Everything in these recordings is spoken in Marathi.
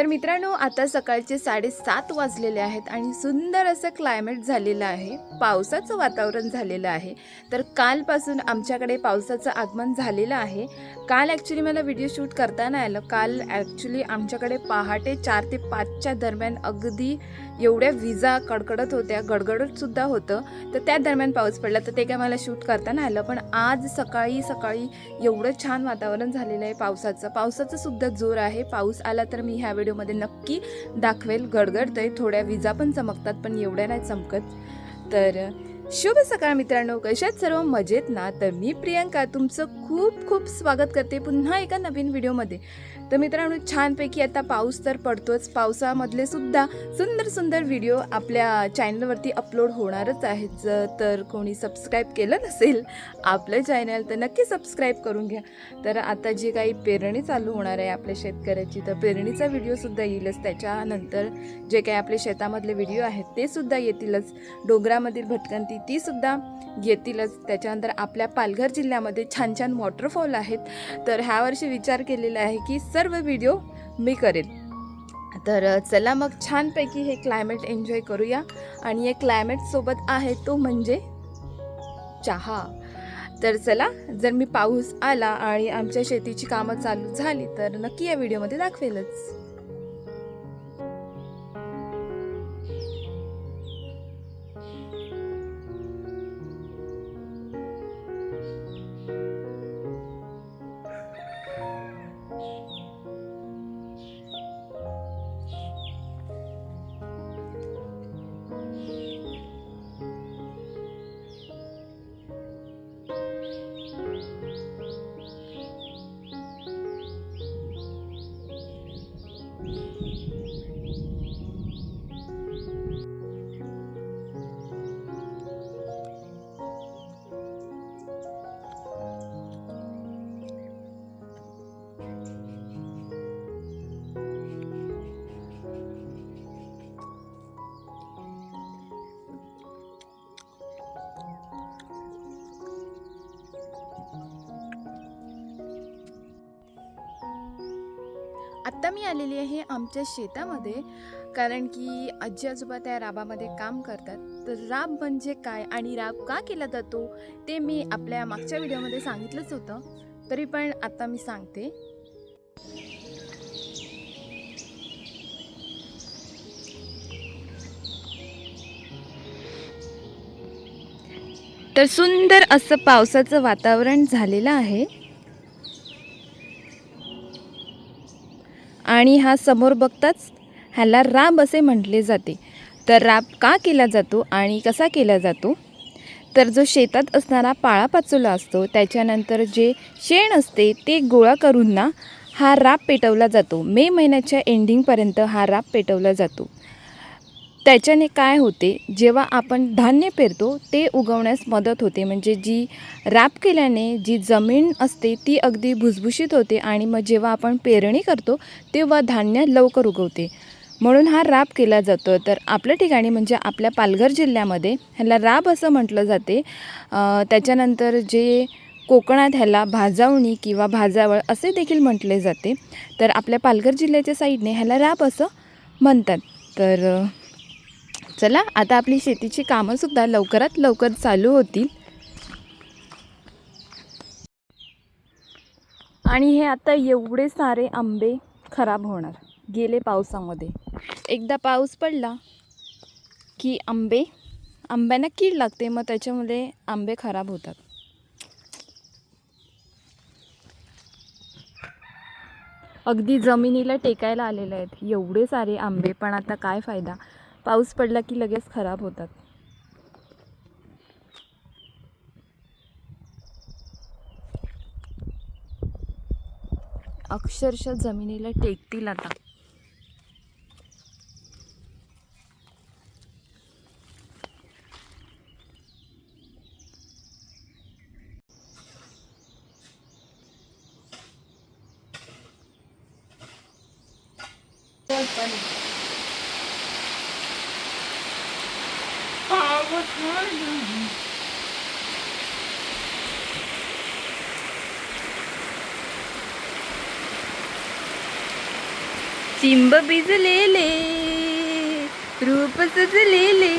तर मित्रांनो आता सकाळचे साडेसात वाजलेले आहेत आणि सुंदर असं क्लायमेट झालेलं आहे. पावसाचं वातावरण झालेलं आहे. तर कालपासून आमच्याकडे पावसाचं आगमन झालेलं आहे. काल ॲक्च्युली मला व्हिडिओ शूट करता नाही आलं. काल ॲक्च्युली आमच्याकडे पहाटे चार ते पाचच्या दरम्यान अगदी एवढ्या विजा कडकडत होत्या गडगडतसुद्धा होतं. तर त्या दरम्यान पाऊस पडला. तर ते काय मला शूट करता नाही आलं. पण आज सकाळी सकाळी एवढं छान वातावरण झालेलं आहे पावसाचं. पावसाचं सुद्धा जोर आहे. पाऊस आला तर मी ह्या व्हिडिओमध्ये नक्की दाखवेल. गडगडतंय. थोड्या विजा पण चमकतात पण एवढ्या नाही चमकत. तर शुभ सकाळ मित्रांनो. कशात सर्व मजेत ना? तर मी प्रियंका तुमचं खूप खूप स्वागत करते पुन्हा एका नवीन व्हिडिओमध्ये. तर मित्रांनो छानपैकी आता पाऊस तर पडतोच. पावसामधले सुद्धा सुंदर सुंदर व्हिडिओ आपल्या चॅनलवरती अपलोड होणारच आहेत. जर तर कोणी सबस्क्राईब केलं नसेल आपलं चॅनल तर नक्की सबस्क्राईब करून घ्या. तर आता जी काही पेरणी चालू होणार आहे आपल्या शेतकऱ्याची तर पेरणीचा व्हिडिओसुद्धा येईलच. त्याच्यानंतर जे काही आपले शेतामधले व्हिडिओ आहेत ते सुद्धा येतीलच. डोंगरामधील भटकंती ती सुद्धा त्याच्यानंतर आपल्या पालघर जिल्ह्यामध्ये छान छान वॉटरफॉल आहेत. तर ह्या वर्षी विचार केलेला आहे की सर्व व्हिडिओ मी करेन तर चला मग छानपैकी हे क्लायमेट एन्जॉय करूया. आणि हे क्लायमेटसोबत आहे तो म्हणजे चहा. तर चला जर मी पाऊस आला आणि आमच्या शेतीची कामं चालू झाली तर नक्की या व्हिडिओमध्ये दाखवेलच. आत्ता मी आलेली आहे आमच्या शेतामध्ये कारण की आजी आजोबा त्या राबामध्ये काम करतात. तर राब म्हणजे काय आणि राब का केला जातो ते मी आपल्या मागच्या व्हिडिओमध्ये सांगितलंच होतं. तरी पण आत्ता मी सांगते. तर सुंदर असं पावसाचं वातावरण झालेलं आहे. आणि हा समोर बघताच ह्याला राब असे म्हटले जाते. तर राब का केला जातो आणि कसा केला जातो? तर जो शेतात असणारा पाळापाचोला असतो त्याच्यानंतर जे शेण असते ते गोळा करून ना हा राब पेटवला जातो. मे महिन्याच्या एंडिंगपर्यंत हा राब पेटवला जातो. त्याच्याने काय होते जेव्हा आपण धान्य पेरतो ते उगवण्यास मदत होते. म्हणजे जी रॅप केल्याने जी जमीन असते ती अगदी भुसभुशीत होते आणि मग जेव्हा आपण पेरणी करतो तेव्हा धान्य लवकर उगवते. म्हणून हा राब केला जातो. तर आपल्या ठिकाणी म्हणजे आपल्या पालघर जिल्ह्यामध्ये ह्याला राब असं म्हटलं जाते. त्याच्यानंतर जे कोकणात ह्याला भाजावणी किंवा भाजावळ असे देखील म्हटले जाते. तर आपल्या पालघर जिल्ह्याच्या साईडने ह्याला राब असं म्हणतात. तर चला आता आपली शेतीची कामंसुद्धा लवकरात लवकर चालू होतील. आणि हे आता एवढे सारे आंबे खराब होणार गेले पावसामध्ये. एकदा पाऊस पडला की आंबे आंब्यांना कीड लागते मग त्याच्यामुळे आंबे खराब होतात. अगदी जमिनीला टेकायला आलेले आहेत एवढे सारे आंबे पण आता काय फायदा? पाऊस पडला की लगेच खराब होतात. अक्षरशः जमिनीला टेकतील आता. चिंब भिजलेले रूप सजलेले.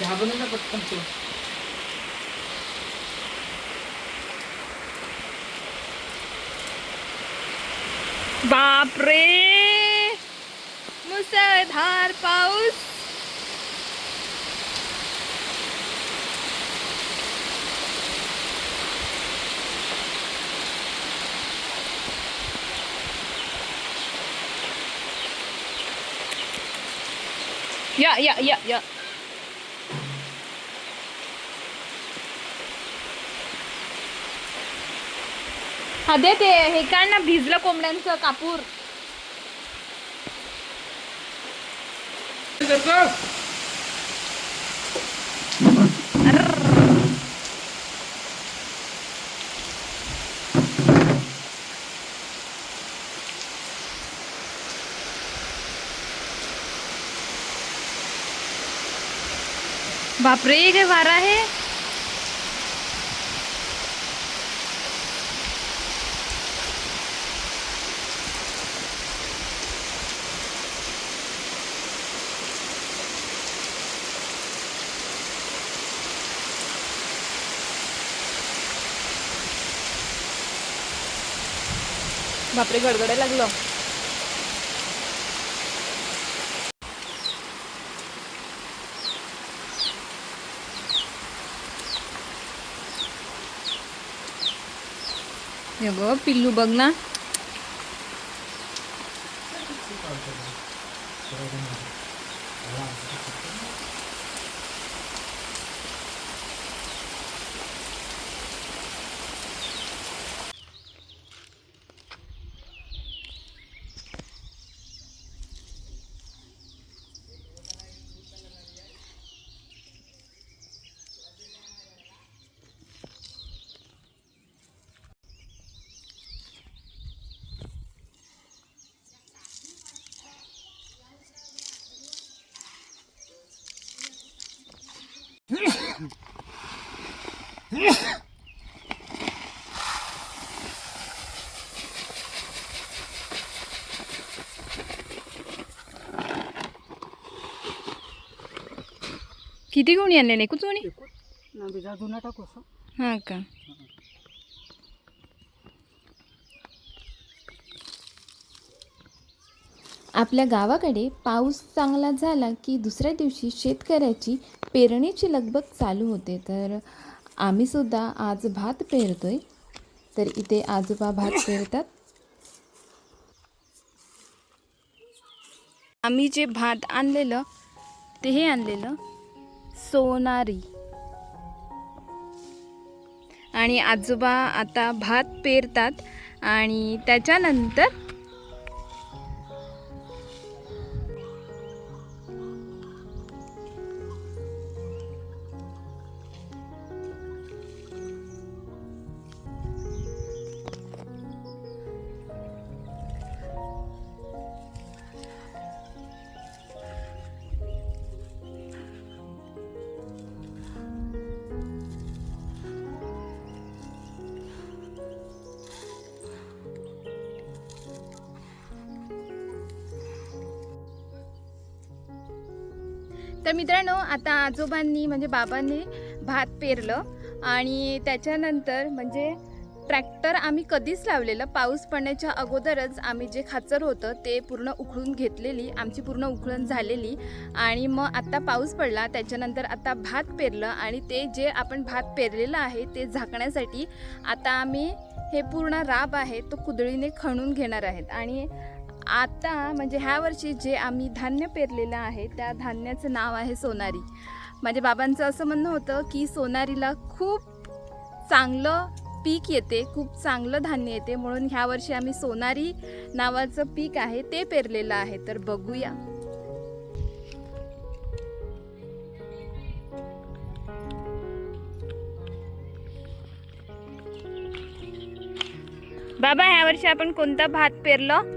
चहा बनवला पटकन तू. बापरे मुसळधार पाऊस या या या या हा दे ते हे काढ ना भिजलं कोंबड्यांचं कापूर. बापरे काय वारा आहे. बापरे गडगडे लागलं. हे गं पिल्लू बघ ना. किती गुणी आणले नाही कुचुणी ना बिजा धुना टाकू असं. हा का? आपल्या गावाकडे पाऊस चांगला झाला की दुसऱ्या दिवशी शेतकऱ्याची पेरणीची लगबग चालू होते तर आम्ही सुद्धा आज भात पेरतोय. तर इथे आजोबा भात पेरतात. आम्ही जे भात आणलेलं ते हे आणलेलं. सोनारी. आणि आजोबा आता भात पेरतात आणि त्याच्यानंतर तर मित्रांनो आता आजोबांनी म्हणजे बाबांनी भात पेरलं आणि त्याच्यानंतर म्हणजे ट्रॅक्टर आम्ही कधीच लावलेलं पाऊस पडण्याच्या अगोदरच आम्ही जे खाचर होतं ते पूर्ण उखळून घेतलेली आमची पूर्ण उकळून झालेली आणि मग आत्ता पाऊस पडला त्याच्यानंतर आता भात पेरलं आणि ते जे आपण भात पेरलेलं आहे ते झाकण्यासाठी आता आम्ही हे पूर्ण राब आहे तो कुदळीने खणून घेणार आहेत आणि आता म्हणजे ह्या वर्षी जे आम्ही धान्य पेरलेलं आहे त्या धान्याचं नाव आहे सोनारी. माझ्या बाबांचं असं म्हणणं होतं की सोनारीला खूप चांगलं पीक येते खूप चांगलं धान्य येते म्हणून ह्या वर्षी आम्ही सोनारी नावाचं पीक आहे ते पेरलेलं आहे. तर बघूया. बाबा ह्या वर्षी आपण कोणता भात पेरलं?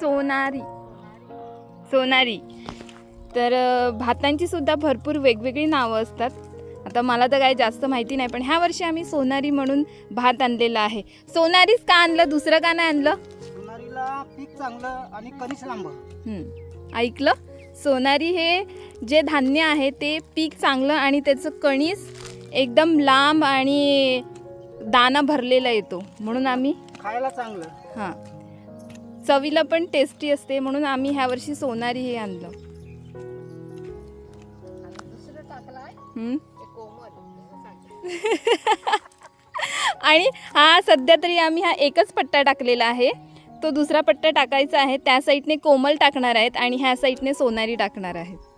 सोनारी. सोनारी. तर भातांची सुद्धा भरपूर वेगवेगळी नावं असतात. आता मला तर काही जास्त माहिती नाही पण ह्या वर्षी आम्ही सोनारी म्हणून भात आणलेला आहे. सोनारीच का आणलं? दुसरं का नाही आणलं? सोनारीला पीक चांगलं आणि कणीस लांब. ऐकलं? सोनारी हे जे धान्य आहे ते पीक चांगलं आणि त्याचं कणीस एकदम लांब आणि दाना भरलेला येतो. म्हणून आम्ही खायला चांगलं. हां. चवीला पण टेस्टी असते म्हणून आम्ही ह्या वर्षी सोनारी हे आणलं. आणि हा सध्या तरी आम्ही हा एकच पट्टा टाकलेला आहे. तो दुसरा पट्टा टाकायचा आहे त्या साईडने कोमल टाकणार आहेत आणि ह्या साईडने सोनारी टाकणार आहेत.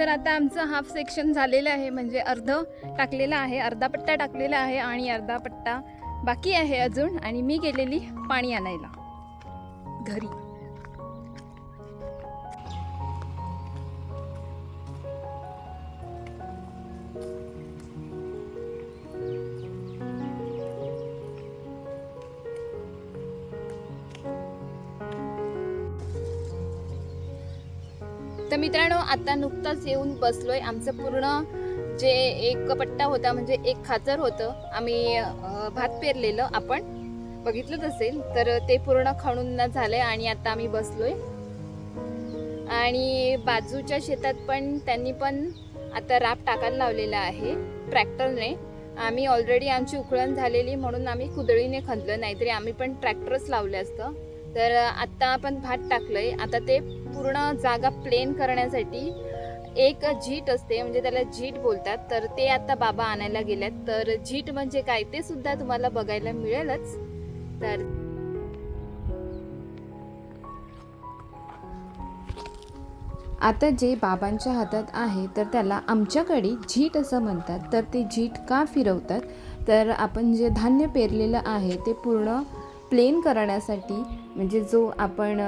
तर आता आमचं हाफ सेक्शन झालेलं आहे म्हणजे अर्ध टाकलेलं आहे अर्धा पट्टा टाकलेला आहे आणि अर्धा पट्टा बाकी आहे अजून. आणि मी गेलेली पाणी आणायला. घरी. तर मित्रांनो आता नुकताच येऊन बसलोय. आमचं पूर्ण जे एक पट्टा होता म्हणजे एक खाचर होतं आम्ही भात पेरलेलं आपण. बघितलंच असेल तर ते पूर्ण खणून झालंय आणि आता आम्ही बसलोय. आणि बाजूच्या शेतात पण त्यांनी पण आता राप टाकायला लावलेला आहे ट्रॅक्टरने. आम्ही ऑलरेडी आमची उकळण झालेली म्हणून आम्ही कुदळीने खणलं नाहीतरी आम्ही पण ट्रॅक्टरच लावलं असतं. तर आत्ता आपण भात टाकलंय. आता ते पूर्ण जागा प्लेन करण्यासाठी एक जीट असते म्हणजे त्याला जीट बोलतात. तर ते आता बाबा आणायला गेल्यात. तर जीट म्हणजे काय ते सुद्धा तुम्हाला बघायला मिळेलच. तर आता जे बाबांच्या हातात आहे तर त्याला आमच्याकडे झीट असं म्हणतात. तर ते झीट का फिरवतात? तर आपण जे धान्य पेरलेलं आहे ते पूर्ण प्लेन करण्यासाठी म्हणजे जो आपण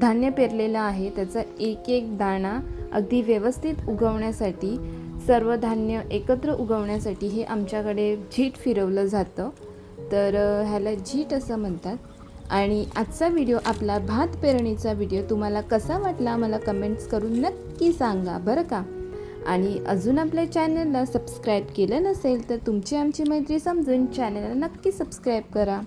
धान्य पेरलेलं आहे. त्याचा एक एक दाणा अगदी व्यवस्थित उगवण्यासाठी सर्व धान्य एकत्र उगवण्यासाठी हे आमच्याकडे झीट फिरवलं जातं. तर ह्याला झीट असं म्हणतात. आणि आजचा व्हिडिओ आपला भात पेरणीचा व्हिडिओ तुम्हाला कसा वाटला मला कमेंट्स करून नक्की सांगा बरं का? आणि अजून आपल्या चॅनलला सबस्क्राईब केलं नसेल तर तुमची आमची मैत्री समजून चॅनलला नक्की सबस्क्राईब करा.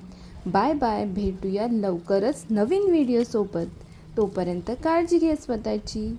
बाय बाय भेटूया लवकरच नवीन व्हिडिओसोबत. तोपर्यंत काळजी घ्या स्वतःची